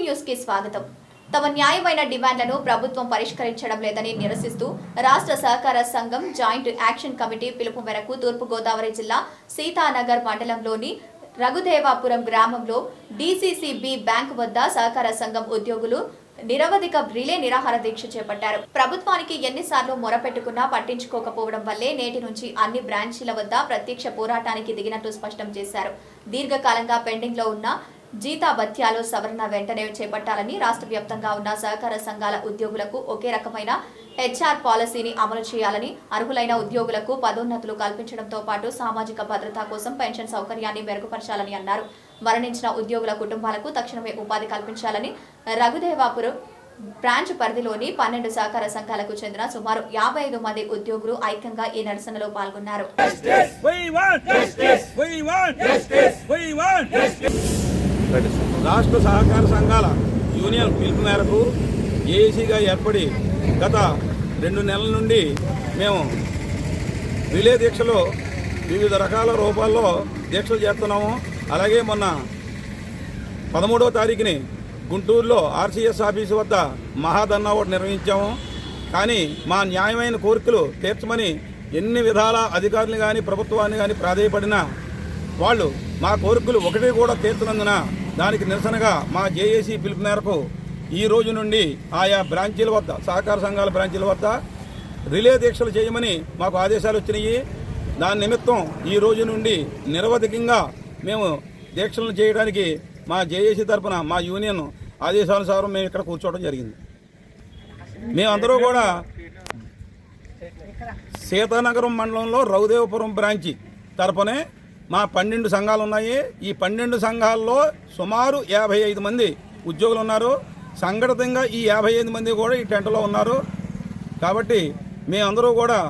కి స్వాగతం. తమ న్యాయమైన డిమాండ్లను ప్రభుత్వం పరిష్కరించడం లేదని నిరసిస్తూ రాష్ట్ర సహకార సంఘం జాయింట్ యాక్షన్ కమిటీ పిలుపు మేరకు తూర్పుగోదావరి జిల్లా సీతానగర్ మండలంలోని రఘుదేవాపురం గ్రామంలో డీసీసీబీ బ్యాంక్ వద్ద సహకార సంఘం ఉద్యోగులు నిరవధిక రిలే నిరాహార దీక్ష చేపట్టారు. ప్రభుత్వానికి ఎన్నిసార్లు మొరపెట్టుకున్నా పట్టించుకోకపోవడం వల్లే నేటి నుంచి అన్ని బ్రాంచీల వద్ద ప్రత్యక్ష పోరాటానికి దిగినట్లు స్పష్టం చేశారు. దీర్ఘకాలంగా పెండింగ్లో ఉన్న జీతాభత్యాలు సవరణ వెంటనే చేపట్టాలని రాష్ట్ర వ్యాప్తంగా ఉన్న సహకార సంఘాల ఉద్యోగులకు ఒకే రకమైన హెచ్ఆర్ పాలసీని అమలు చేయాలని అర్హులైన ఉద్యోగులకు పదోన్నతులు కల్పించడంతో పాటు సామాజిక భద్రత కోసం పెన్షన్ సౌకర్యాన్ని మెరుగుపరచాలని అన్నారు. మరణించిన ఉద్యోగుల కుటుంబాలకు తక్షణమే ఉపాధి కల్పించాలని రఘుదేవాపురం బ్రాంచ్ పరిధిలోని పన్నెండు సహకార సంఘాలకు చెందిన సుమారు యాభై ఐదు మంది ఉద్యోగులు ఐక్యంగా ఈ నిరసనలో పాల్గొన్నారు. రాష్ట్ర సహకార సంఘాల యూనియన్ పిలుపు మేరకు ఏఈసీగా ఏర్పడి గత రెండు నెలల నుండి మేము రిలే దీక్షలో వివిధ రకాల రూపాల్లో దీక్షలు చేస్తున్నాము. అలాగే మొన్న పదమూడవ తారీఖుని గుంటూరులో ఆర్సీఎస్ ఆఫీసు వద్ద మహాధర్నా ఒకటి నిర్వహించాము. కానీ మా న్యాయమైన కోరికలు తీర్చమని ఎన్ని విధాల అధికారులు కానీ ప్రభుత్వాన్ని కానీ ప్రాధాయపడినా వాళ్ళు మా కోరికలు ఒకటి కూడా తీర్చనందున దానికి నిరసనగా మా జేఏసీ పిలుపు మేరకు ఈ రోజు నుండి ఆయా బ్రాంచీల వద్ద సహకార సంఘాల బ్రాంచీల వద్ద రిలే దీక్షలు చేయమని మాకు ఆదేశాలు వచ్చినాయి. దాని నిమిత్తం ఈ రోజు నుండి నిరవధికంగా మేము దీక్షలను చేయడానికి మా జేఏసీ తరపున మా యూనియన్ ఆదేశానుసారం మేము ఇక్కడ కూర్చోవడం జరిగింది. మేమందరూ కూడా సీతానగరం మండలంలో రౌదేవపురం బ్రాంచి తరపునే మా పన్నెండు సంఘాలు ఉన్నాయి. ఈ పన్నెండు సంఘాల్లో సుమారు యాభై ఐదు మంది ఉద్యోగులు ఉన్నారు. సంఘటితంగా ఈ యాభై ఐదు మంది కూడా ఈ టెంట్లో ఉన్నారు. కాబట్టి మేమందరూ కూడా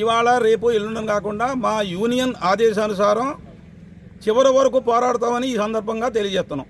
ఇవాళ రేపు ఎల్లుండం కాకుండా మా యూనియన్ ఆదేశానుసారం చివరి వరకు పోరాడతామని ఈ సందర్భంగా తెలియజేస్తున్నాం.